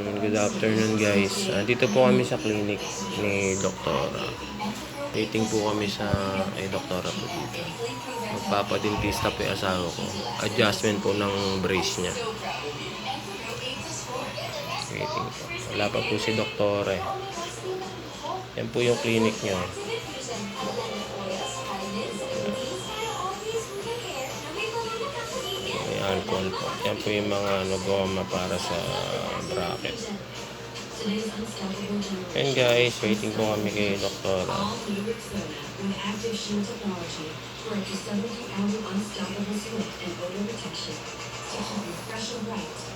good afternoon guys. Dito po kami sa clinic ni Doktora. Waiting po kami sa kay Doktora po dito. Magpapadentista po yung asawa ko. Adjustment po ng brace niya. Waiting po. Wala pa po si Doktora eh. Yan po yung clinic niya. Alcohol po. Yan po yung mga ano, goma para sa bracket. And guys, waiting po kami kay Doktora. with